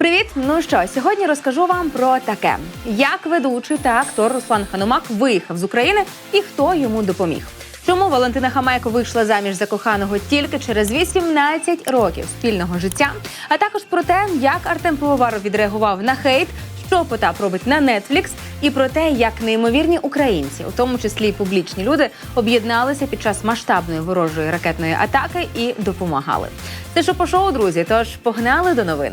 Привіт! Ну що, сьогодні розкажу вам про таке: як ведучий та актор Руслан Ханумак виїхав з України і хто йому допоміг. Чому Валентина Хамайко вийшла заміж за коханого тільки через 18 років спільного життя? А також про те, як Артем Пивоваров відреагував на хейт, що Потап робить на Netflix, і про те, як неймовірні українці, у тому числі й публічні люди, об'єдналися під час масштабної ворожої ракетної атаки і допомагали. Це що по шоу, друзі. Тож погнали до новин.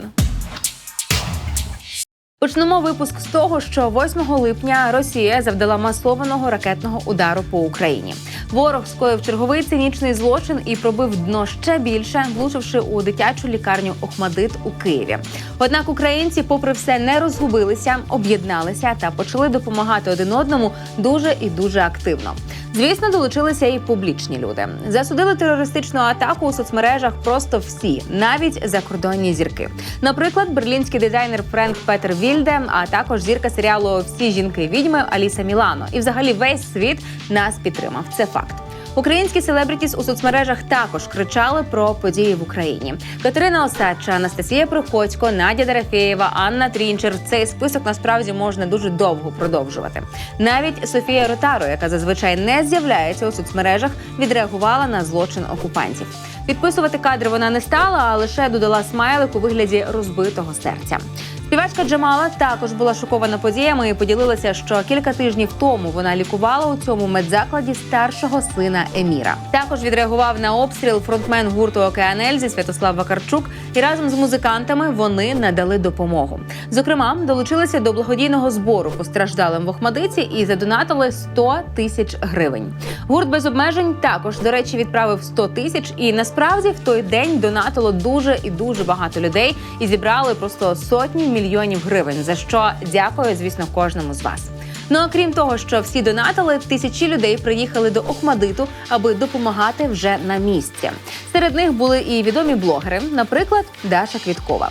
Почнемо випуск з того, що 8 липня Росія завдала масованого ракетного удару по Україні. Ворог скоїв черговий цинічний злочин і пробив дно ще більше, влучивши у дитячу лікарню Охмадит у Києві. Однак українці, попри все, не розгубилися, об'єдналися та почали допомагати один одному дуже і дуже активно. Звісно, долучилися і публічні люди. Засудили терористичну атаку у соцмережах просто всі, навіть закордонні зірки. Наприклад, берлінський дизайнер Френк Петер Вільде, а також зірка серіалу Всі жінки відьми Аліса Мілано. І взагалі весь світ нас підтримав. Це факт. Українські селебрітіс у соцмережах також кричали про події в Україні. Катерина Осадча, Анастасія Приходько, Надя Дорофєєва, Анна Трінчер. Цей список насправді можна дуже довго продовжувати. Навіть Софія Ротаро, яка зазвичай не з'являється у соцмережах, відреагувала на злочин окупантів. Підписувати кадри вона не стала, а лише додала смайлик у вигляді розбитого серця. Співачка Джамала також була шокована подіями і поділилася, що кілька тижнів тому вона лікувала у цьому медзакладі старшого сина Еміра. Також відреагував на обстріл фронтмен гурту Океан Ельзі Святослав Вакарчук, і разом з музикантами вони надали допомогу. Зокрема, долучилися до благодійного збору постраждалим в Охмадиці і задонатили 100 тисяч гривень. Гурт без обмежень також, до речі, відправив 100 тисяч. І насправді в той день донатило дуже і дуже багато людей і зібрали просто сотні мільйонів гривень. За що дякую, звісно, кожному з вас. Ну а крім того, що всі донатили, тисячі людей приїхали до Охмадиту, аби допомагати вже на місці. Серед них були і відомі блогери, наприклад, Даша Квіткова.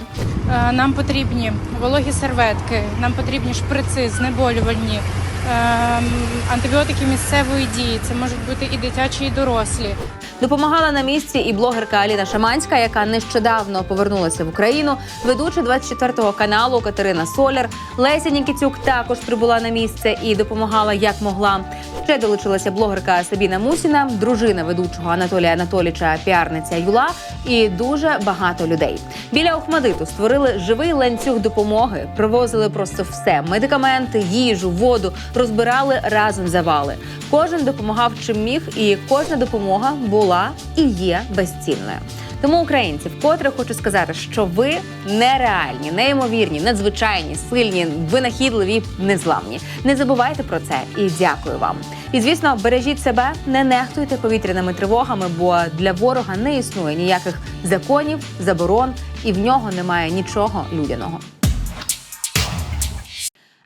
Е, Нам потрібні вологі серветки, нам потрібні шприци, знеболювальні, антибіотики місцевої дії. Це можуть бути і дитячі, і дорослі. Допомагала на місці і блогерка Аліна Шаманська, яка нещодавно повернулася в Україну. Ведуча 24-го каналу Катерина Соляр. Леся Нікітюк також прибула на місце і допомагала як могла. Ще долучилася блогерка Сабіна Мусіна, дружина ведучого Анатолія Анатоліча, піарниця Юла і дуже багато людей. Біля Охмадиту створили живий ланцюг допомоги, привозили просто все: медикаменти, їжу, воду, розбирали разом завали. Кожен допомагав чим міг, і кожна допомога була і є безцінною. Тому українці, вкотре хочу сказати, що ви нереальні, неймовірні, надзвичайні, сильні, винахідливі, незламні. Не забувайте про це і дякую вам. І звісно, бережіть себе, не нехтуйте повітряними тривогами, бо для ворога не існує ніяких законів, заборон, і в нього немає нічого людяного.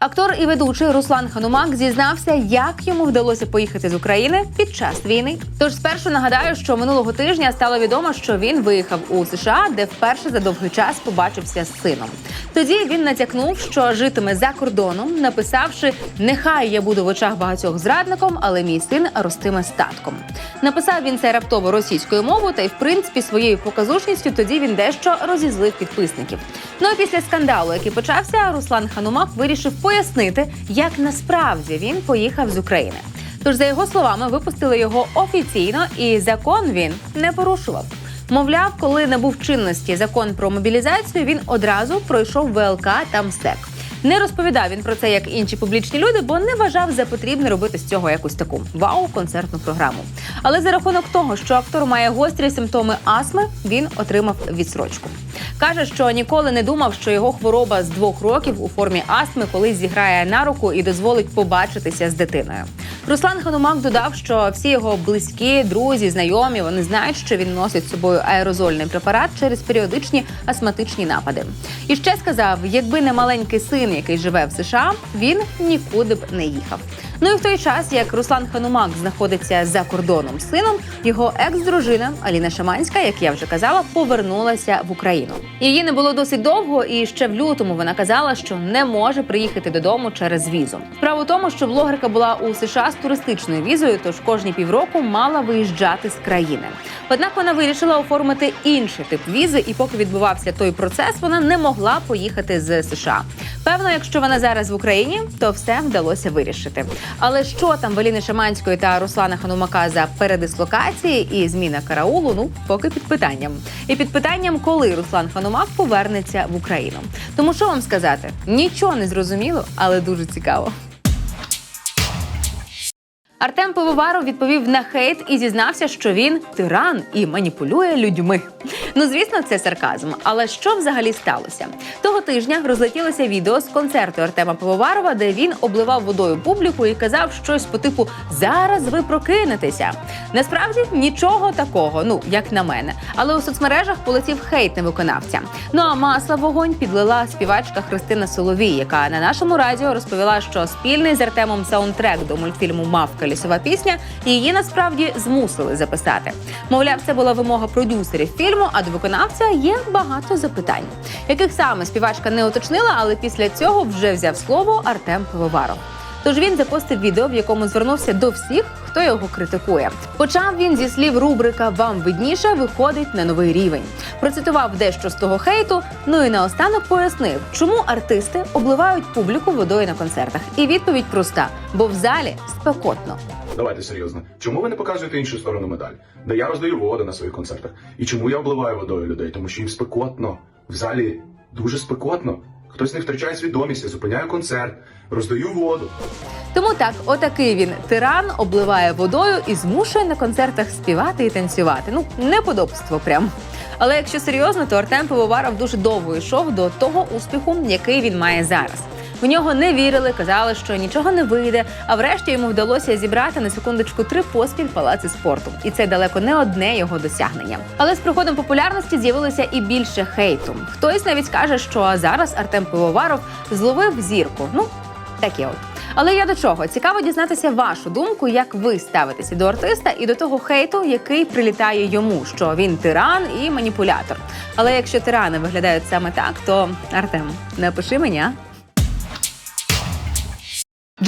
Актор і ведучий Руслан Ханумак зізнався, як йому вдалося поїхати з України під час війни. Тож спершу нагадаю, що минулого тижня стало відомо, що він виїхав у США, де вперше за довгий час побачився з сином. Тоді він натякнув, що житиме за кордоном, написавши: Нехай я буду в очах багатьох зрадником, але мій син ростиме статком. Написав він це раптово російською мовою, та й в принципі своєю показушністю тоді він дещо розізлив підписників. Ну а після скандалу, який почався, Руслан Ханумак вирішив пояснити, як насправді він поїхав з України. Тож, за його словами, випустили його офіційно, і закон він не порушував. Мовляв, коли набув чинності закон про мобілізацію, він одразу пройшов ВЛК та МСЕК. Не розповідав він про це як інші публічні люди, бо не вважав за потрібне робити з цього якусь таку вау-концертну програму. Але за рахунок того, що актор має гострі симптоми астми, він отримав відсрочку. Каже, що ніколи не думав, що його хвороба з двох років у формі астми колись зіграє на руку і дозволить побачитися з дитиною. Руслан Ханумак додав, що всі його близькі, друзі, знайомі вони знають, що він носить з собою аерозольний препарат через періодичні астматичні напади. І ще сказав: якби не маленький син, який живе в США, він нікуди б не їхав. Ну і в той час, як Руслан Ханумак знаходиться за кордоном з сином, його екс-дружина Аліна Шаманська, як я вже казала, повернулася в Україну. Її не було досить довго, і ще в лютому вона казала, що не може приїхати додому через візу. Справа в тому, що блогерка була у США з туристичною візою, тож кожні півроку мала виїжджати з країни. Однак вона вирішила оформити інший тип візи, і поки відбувався той процес, вона не могла поїхати з США. Певно, якщо вона зараз в Україні, то все вдалося вирішити. Але що там в Аліни Шаманської та Руслана Ханумака за передислокації і зміна караулу? Ну поки під питанням. І під питанням, коли Руслан Ханумак повернеться в Україну. Тому що вам сказати? Нічого не зрозуміло, але дуже цікаво. Артем Пивоваров відповів на хейт і зізнався, що він тиран і маніпулює людьми. Ну звісно, це сарказм. Але що взагалі сталося? Того тижня розлетілося відео з концерту Артема Пивоварова, де він обливав водою публіку і казав щось по типу Зараз ви прокинетеся. Насправді нічого такого, ну як на мене. Але у соцмережах полетів хейт на виконавця. Ну а масла вогонь підлила співачка Христина Соловій, яка на нашому радіо розповіла, що спільний з Артемом саундтрек до мультфільму Мавка лісова пісня її насправді змусили записати. Мовляв, це була вимога продюсерів фільму, а виконавця є багато запитань, яких саме співачка не уточнила, але після цього вже взяв слово Артем Пивоваров. Тож він запостив відео, в якому звернувся до всіх, хто його критикує. Почав він зі слів рубрика Вам видніше виходить на новий рівень. Процитував дещо з того хейту. Ну і наостанок пояснив, чому артисти обливають публіку водою на концертах. І відповідь проста: бо в залі спекотно. Давайте серйозно. Чому ви не показуєте іншу сторону медалі? Де я роздаю воду на своїх концертах. І чому я обливаю водою людей? Тому що їм спекотно. В залі дуже спекотно. Хтось не втрачає свідомість, я зупиняю концерт, роздаю воду. Тому так, отакий він тиран обливає водою і змушує на концертах співати і танцювати. Ну, неподобство прям. Але якщо серйозно, то Артем Пивоваров дуже довго йшов до того успіху, який він має зараз. В нього не вірили, казали, що нічого не вийде. А врешті йому вдалося зібрати на секундочку три поспіль палаци спорту, і це далеко не одне його досягнення. Але з приходом популярності з'явилося і більше хейту. Хтось навіть каже, що зараз Артем Пивоваров зловив зірку. Ну таке от. Але я до чого цікаво дізнатися вашу думку, як ви ставитеся до артиста і до того хейту, який прилітає йому, що він тиран і маніпулятор. Але якщо тирани виглядають саме так, то Артем, напиши мені.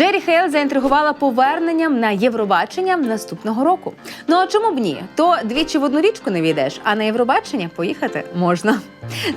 Джері Хейл заінтригувала поверненням на Євробачення наступного року. Ну а чому б ні? То двічі в одну річку не війдеш, а на Євробачення поїхати можна.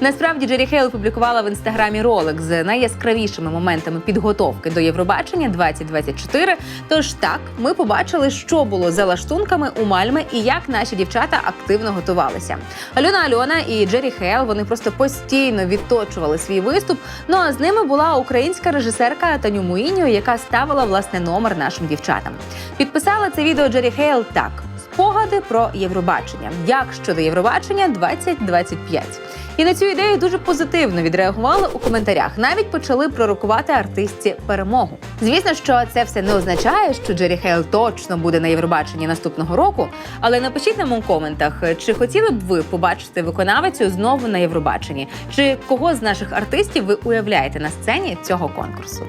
Насправді Джері Хейл публікувала в інстаграмі ролик з найяскравішими моментами підготовки до Євробачення 2024. Тож так, ми побачили, що було за лаштунками у Мальми і як наші дівчата активно готувалися. Альона Альона і Джері Хейл вони просто постійно відточували свій виступ. Ну а з ними була українська режисерка Таню Муїньо, яка ставила власне номер нашим дівчатам. Підписала це відео Джері Хейл так. Спогади про Євробачення. Як щодо Євробачення 2025. І на цю ідею дуже позитивно відреагували у коментарях. Навіть почали пророкувати артистці перемогу. Звісно, що це все не означає, що Джері Хейл точно буде на Євробаченні наступного року. Але напишіть нам у коментах, чи хотіли б ви побачити виконавицю знову на Євробаченні, чи кого з наших артистів ви уявляєте на сцені цього конкурсу?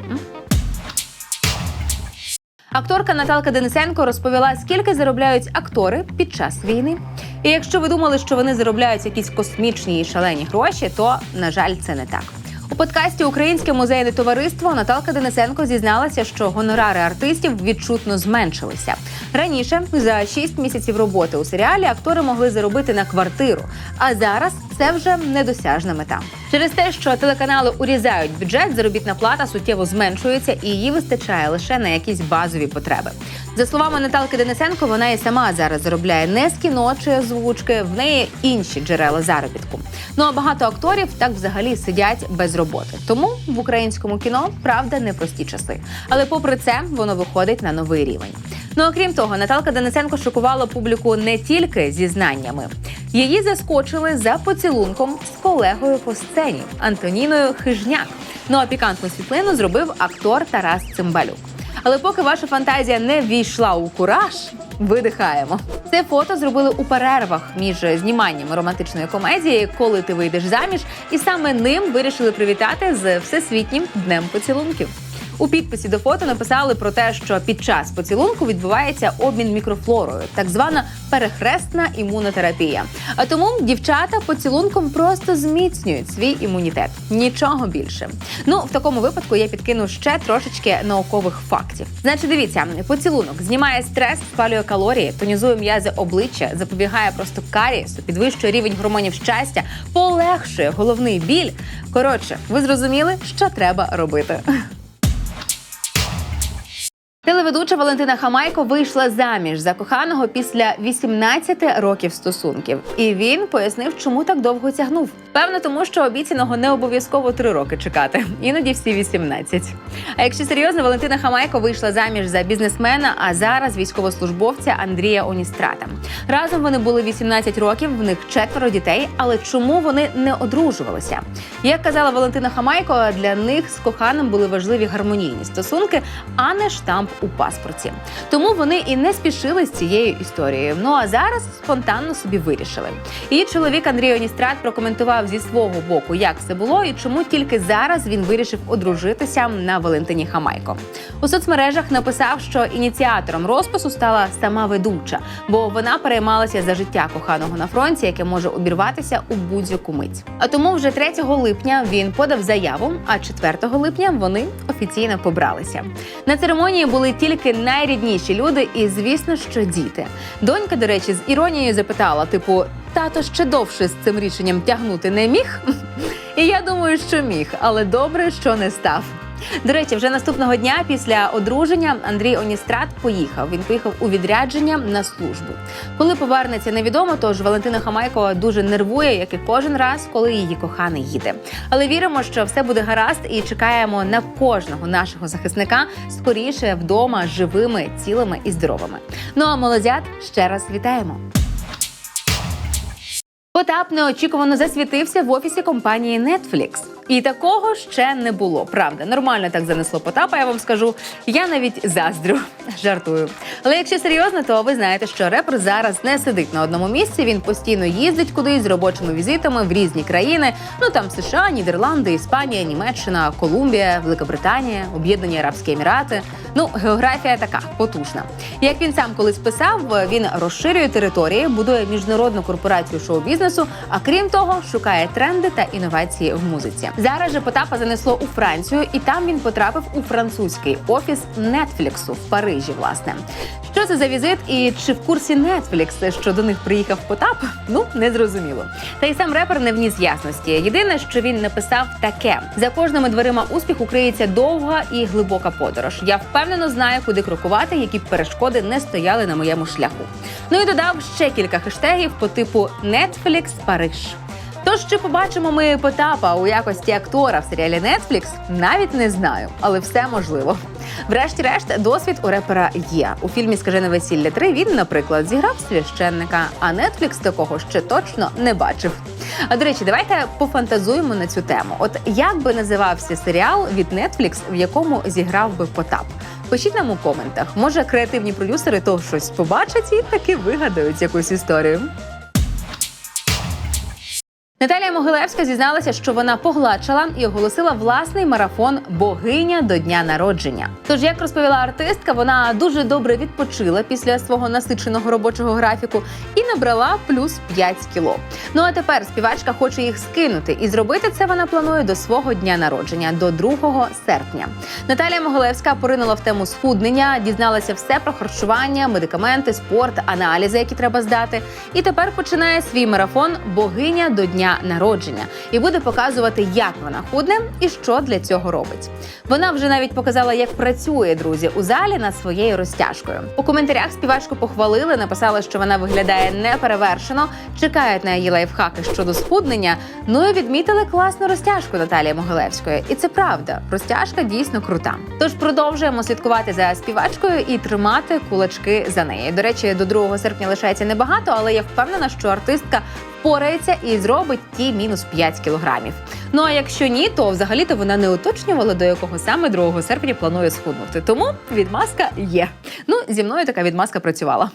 Акторка Наталка Денисенко розповіла, скільки заробляють актори під час війни. І якщо ви думали, що вони заробляють якісь космічні і шалені гроші, то на жаль, це не так. У подкасті Українське музейне товариство Наталка Денисенко зізналася, що гонорари артистів відчутно зменшилися. Раніше за 6 місяців роботи у серіалі актори могли заробити на квартиру, а зараз це вже недосяжна мета. Через те, що телеканали урізають бюджет, заробітна плата суттєво зменшується і її вистачає лише на якісь базові потреби. За словами Наталки Денисенко, вона і сама зараз заробляє не з кіно чи озвучки, в неї інші джерела заробітку. Ну а багато акторів так взагалі сидять без роботи. Тому в українському кіно правда непрості часи. Але попри це воно виходить на новий рівень. Ну окрім того, Наталка Денисенко шокувала публіку не тільки зізнаннями. Її заскочили за поцілунком з колегою по сцені Антоніною Хижняк. Ну а пікантну світлину зробив актор Тарас Цимбалюк. Але поки ваша фантазія не війшла у кураж, видихаємо. Це фото зробили у перервах між зніманнями романтичної комедії, коли ти вийдеш заміж, і саме ним вирішили привітати з всесвітнім днем поцілунків. У підписі до фото написали про те, що під час поцілунку відбувається обмін мікрофлорою, так звана перехресна імунотерапія. А тому дівчата поцілунком просто зміцнюють свій імунітет. Нічого більше. Ну в такому випадку я підкину ще трошечки наукових фактів. Значить, дивіться, поцілунок знімає стрес, спалює калорії, тонізує м'язи обличчя, запобігає просто карієсу, підвищує рівень гормонів щастя, полегшує головний біль. Коротше, ви зрозуміли, що треба робити. Телеведуча Валентина Хамайко вийшла заміж за коханого після 18 років стосунків, і він пояснив, чому так довго тягнув. Певно, тому що обіцяного не обов'язково три роки чекати, іноді всі 18. А якщо серйозно, Валентина Хамайко вийшла заміж за бізнесмена, а зараз військовослужбовця Андрія Оністрата. Разом вони були 18 років, в них четверо дітей. Але чому вони не одружувалися? Як казала Валентина Хамайко, для них з коханим були важливі гармонійні стосунки, а не штамп у паспорті. Тому вони і не спішили з цією історією. Ну а зараз спонтанно собі вирішили. Її чоловік Андрій Оністрат прокоментував зі свого боку, як все було і чому тільки зараз він вирішив одружитися на Валентині Хамайко. У соцмережах написав, що ініціатором розпису стала сама ведуча, бо вона переймалася за життя коханого на фронті, яке може обірватися у будь-яку мить. А тому вже 3 липня він подав заяву, а 4 липня вони офіційно побралися. На церемонії були тільки найрідніші люди, і звісно, що діти. Донька, до речі, з іронією запитала: типу, тато ще довше з цим рішенням тягнути не міг? І я думаю, що міг, але добре, що не став. До речі, вже наступного дня після одруження Андрій Оністрат поїхав. Він поїхав у відрядження на службу. Коли повернеться, невідомо. Тож Валентина Хамайко дуже нервує, як і кожен раз, коли її коханий їде. Але віримо, що все буде гаразд, і чекаємо на кожного нашого захисника скоріше вдома живими, цілими і здоровими. Ну а молодят ще раз вітаємо. Потап неочікувано засвітився в офісі компанії Netflix. І такого ще не було. Правда, нормально так занесло Потапа. Я вам скажу. Я навіть заздрю. Жартую. Але якщо серйозно, то ви знаєте, що репер зараз не сидить на одному місці. Він постійно їздить кудись з робочими візитами в різні країни. Ну там США, Нідерланди, Іспанія, Німеччина, Колумбія, Великобританія, Об'єднані Арабські Емірати. Ну, географія така потужна. Як він сам колись писав, він розширює території, будує міжнародну корпорацію шоу-бізнесу, а крім того, шукає тренди та інновації в музиці. Зараз же Потапа занесло у Францію, і там він потрапив у французький офіс Нетфліксу в Парижі. Власне, що це за візит, і чи в курсі Netflix, що до них приїхав Потап? Ну не зрозуміло. Та й сам репер не вніс ясності. Єдине, що він написав таке: за кожними дверима успіху криється довга і глибока подорож. Я впевнено знаю, куди крокувати, які перешкоди не стояли на моєму шляху. Ну і додав ще кілька хештегів по типу Netflix Париж. Тож чи побачимо ми Потапа у якості актора в серіалі Netflix? Навіть не знаю, але все можливо. Врешті-решт, досвід у репера є. У фільмі Скажене весілля 3 він, наприклад, зіграв священника, а Netflix такого ще точно не бачив. А до речі, давайте пофантазуємо на цю тему. От як би називався серіал від Netflix, в якому зіграв би Потап? Пишіть нам у коментах. Може, креативні продюсери то щось побачать і таки вигадають якусь історію. Наталія Могилевська зізналася, що вона погладшала і оголосила власний марафон Богиня до дня народження. Тож, як розповіла артистка, вона дуже добре відпочила після свого насиченого робочого графіку і набрала плюс 5 кіло. Ну а тепер співачка хоче їх скинути, і зробити це вона планує до свого дня народження, до 2 серпня. Наталія Могилевська поринула в тему схуднення, дізналася все про харчування, медикаменти, спорт, аналізи, які треба здати. І тепер починає свій марафон Богиня до дня народження і буде показувати, як вона худне і що для цього робить. Вона вже навіть показала, як працює друзі у залі над своєю розтяжкою. У коментарях співачку похвалили, написали, що вона виглядає неперевершено, чекають на її лайфхаки щодо схуднення. Ну і відмітили класну розтяжку Наталії Могилевської. І це правда, розтяжка дійсно крута. Тож продовжуємо слідкувати за співачкою і тримати кулачки за нею. До речі, до 2 серпня лишається небагато, але я впевнена, що артистка впорається і зробить ті мінус 5 кілограмів. Ну а якщо ні, то взагалі-то вона не уточнювала, до якого саме 2 серпня планує схуднути. Тому відмазка є. Ну зі мною така відмазка працювала.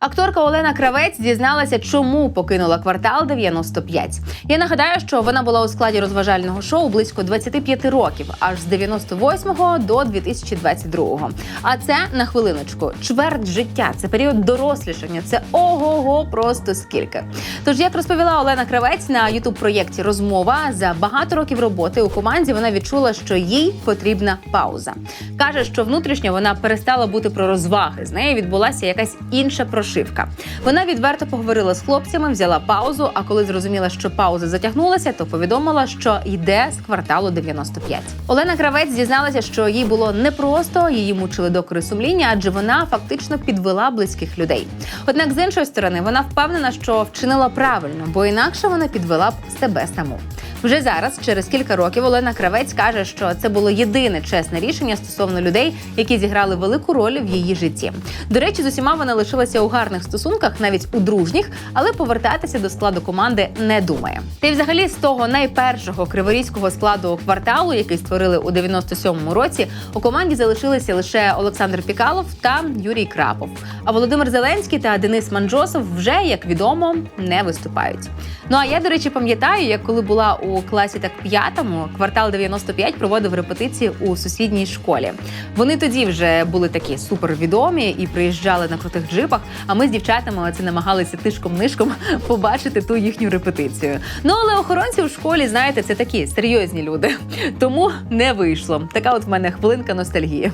Акторка Олена Кравець дізналася, чому покинула квартал 95. Я нагадаю, що вона була у складі розважального шоу близько 25 років, аж з 98 до 2022. А це на хвилиночку, чверть життя. Це період дорослішання. Це ого-го, просто скільки. Тож, як розповіла Олена Кравець на ютуб проєкті Розмова за багато років роботи у команді, вона відчула, що їй потрібна пауза. каже, що внутрішньо вона перестала бути про розваги. З нею відбулася якась інша прошивка. Вона відверто поговорила з хлопцями, взяла паузу. А коли зрозуміла, що пауза затягнулася, то повідомила, що йде з кварталу 95. Олена Кравець дізналася, що їй було непросто, її мучили докори сумління, адже вона фактично підвела близьких людей. Однак, з іншої сторони, вона впевнена, що вчинила правильно, бо інакше вона підвела б себе саму. Вже зараз, через кілька років, Олена Кравець каже, що це було єдине чесне рішення стосовно людей, які зіграли велику роль в її житті. До речі, з усіма вона лишилася у гарних стосунках, навіть у дружніх, але повертатися до складу команди не думає. Та й взагалі з того найпершого криворізького складу кварталу, який створили у 97-му році, у команді залишилися лише Олександр Пікалов та Юрій Крапов. А Володимир Зеленський та Денис Манджосов вже, як відомо, не виступають. Ну а я, до речі, пам'ятаю, як коли була у класі так п'ятому, квартал 95 проводив репетиції у сусідній школі. Вони тоді вже були такі супервідомі і приїжджали на крутих джипах. А ми з дівчатами оце намагалися тишком-нишком побачити ту їхню репетицію. Ну але охоронці у школі, знаєте, це такі серйозні люди. Тому не вийшло. Така от в мене хвилинка ностальгії.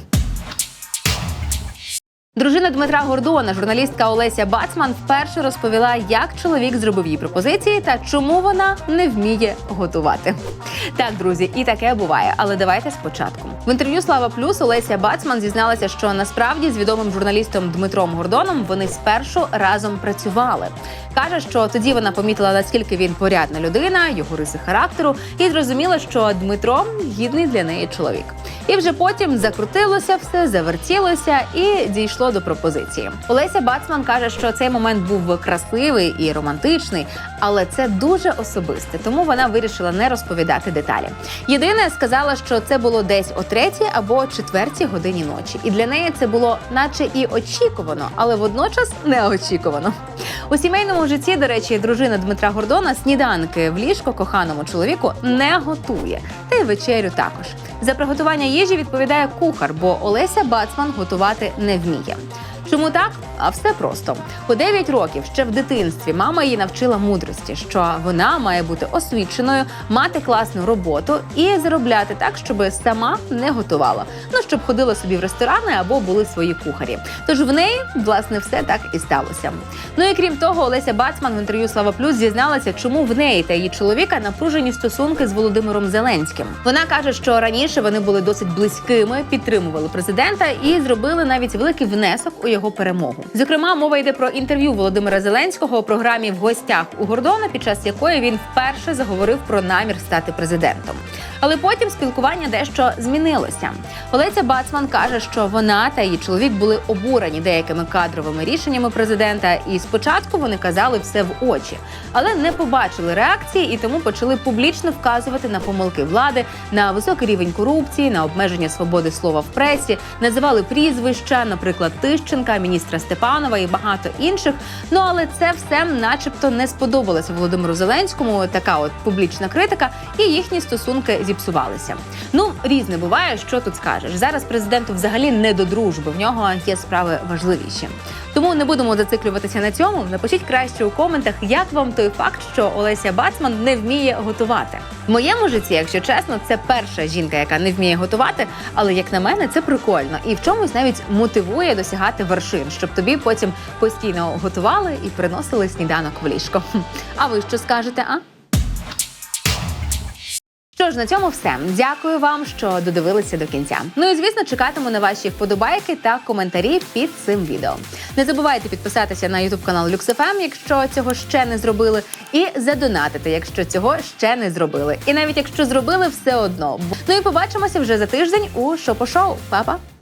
Дружина Дмитра Гордона, журналістка Олеся Бацман, вперше розповіла, як чоловік зробив їй пропозиції та чому вона не вміє готувати. Так, друзі, і таке буває. Але давайте спочатку. В інтерв'ю Слава Плюс Олеся Бацман зізналася, що насправді з відомим журналістом Дмитром Гордоном вони спершу разом працювали. Каже, що тоді вона помітила, наскільки він порядна людина, його риси характеру, і зрозуміла, що Дмитро гідний для неї чоловік. І вже потім закрутилося все, завертілося і дійшло до пропозиції. Олеся Бацман каже, що цей момент був красивий і романтичний, але це дуже особисте, тому вона вирішила не розповідати деталі. Єдине сказала, що це було десь о третій або четвертій годині ночі, і для неї це було, наче і очікувано, але водночас неочікувано. У сімейному житті, до речі, дружина Дмитра Гордона сніданки в ліжко коханому чоловіку не готує, та й вечерю також. За приготування їжі відповідає кухар, бо Олеся Бацман готувати не вміє. ആരംഭിക്കാം Чому так? А все просто у 9 років ще в дитинстві мама її навчила мудрості, що вона має бути освіченою, мати класну роботу і заробляти так, щоб сама не готувала. Ну щоб ходила собі в ресторани або були свої кухарі. Тож в неї власне все так і сталося. Ну і крім того, Олеся Бацман в інтерв'ю Слава Плюс зізналася, чому в неї та її чоловіка напружені стосунки з Володимиром Зеленським. Вона каже, що раніше вони були досить близькими, підтримували президента і зробили навіть великий внесок у його перемогу. Зокрема, мова йде про інтерв'ю Володимира Зеленського у програмі в гостях у Гордона, під час якої він вперше заговорив про намір стати президентом. Але потім спілкування дещо змінилося. Олеся Бацман каже, що вона та її чоловік були обурені деякими кадровими рішеннями президента, і спочатку вони казали все в очі, але не побачили реакції і тому почали публічно вказувати на помилки влади, на високий рівень корупції, на обмеження свободи слова в пресі, називали прізвища, наприклад, Тищенка, міністра Степанова і багато інших. Ну але це все, начебто, не сподобалося Володимиру Зеленському. Така от публічна критика, і їхні стосунки зіпсувалися. Ну різне буває, що тут скажеш. Зараз президенту взагалі не до дружби. В нього є справи важливіші. Тому не будемо зациклюватися на цьому. Напишіть краще у коментах, як вам той факт, що Олеся Бацман не вміє готувати. В моєму житті, якщо чесно, це перша жінка, яка не вміє готувати. Але як на мене, це прикольно і в чомусь навіть мотивує досягати вершин, щоб тобі потім постійно готували і приносили сніданок в ліжко. А ви що скажете? А? Що ж, на цьому все. Дякую вам, що додивилися до кінця. Ну і звісно, чекатиму на ваші вподобайки та коментарі під цим відео. Не забувайте підписатися на YouTube канал LuxFM, якщо цього ще не зробили, і задонатити, якщо цього ще не зробили. І навіть якщо зробили, все одно. Ну і побачимося вже за тиждень у Шопо-шоу. Па-па!